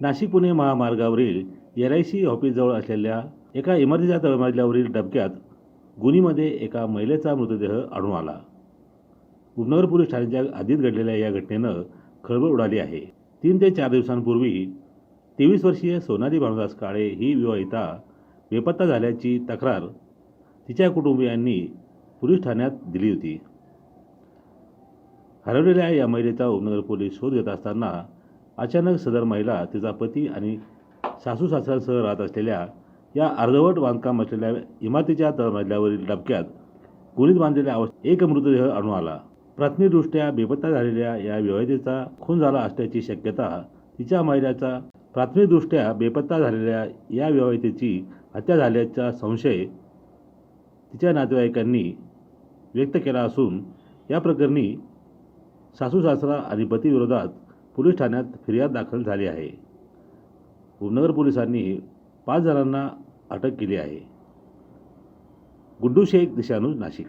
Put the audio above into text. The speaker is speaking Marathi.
नाशिक पुणे महामार्गावरील एल आय सी ऑफिसजवळ असलेल्या एका इमारतीच्या तळमजल्यावरील डबक्यात गुन्हीमध्ये एका महिलेचा मृतदेह आढळून आला. उपनगर पोलीस ठाण्याच्या आधीच घडलेल्या या घटनेनं खळबळ उडाली आहे. तीन ते चार दिवसांपूर्वी तेवीस वर्षीय सोनाली भानुदास काळे ही विवाहिता बेपत्ता झाल्याची तक्रार तिच्या कुटुंबियांनी पोलीस ठाण्यात दिली होती. हरवलेल्या या महिलेचा उपनगर पोलीस शोध घेत असताना अचानक सदर महिला तिचा पती आणि सासू सासऱ्यांसह राहत असलेल्या या अर्धवट बांधकाम असलेल्या इमारतीच्या तळमजल्यावरील डबक्यात गोळीत बांधलेल्या अवस्थेत एक मृतदेह आणून आला. प्राथमिकदृष्ट्या बेपत्ता झालेल्या या विवाहितेचा खून झाला असल्याची शक्यता तिच्या महिलेचा. प्राथमिकदृष्ट्या बेपत्ता झालेल्या या विवाहितेची हत्या झाल्याचा संशय तिच्या नातेवाईकांनी व्यक्त केला असून या प्रकरणी सासू सासरा आणि पतीविरोधात पोलीस ठाण्यात फिर्याद दाखल झाली आहे. उपनगर पोलिसांनी पाच जणांना अटक केली आहे. गुड्डू शेख दिशानुज नाशिक.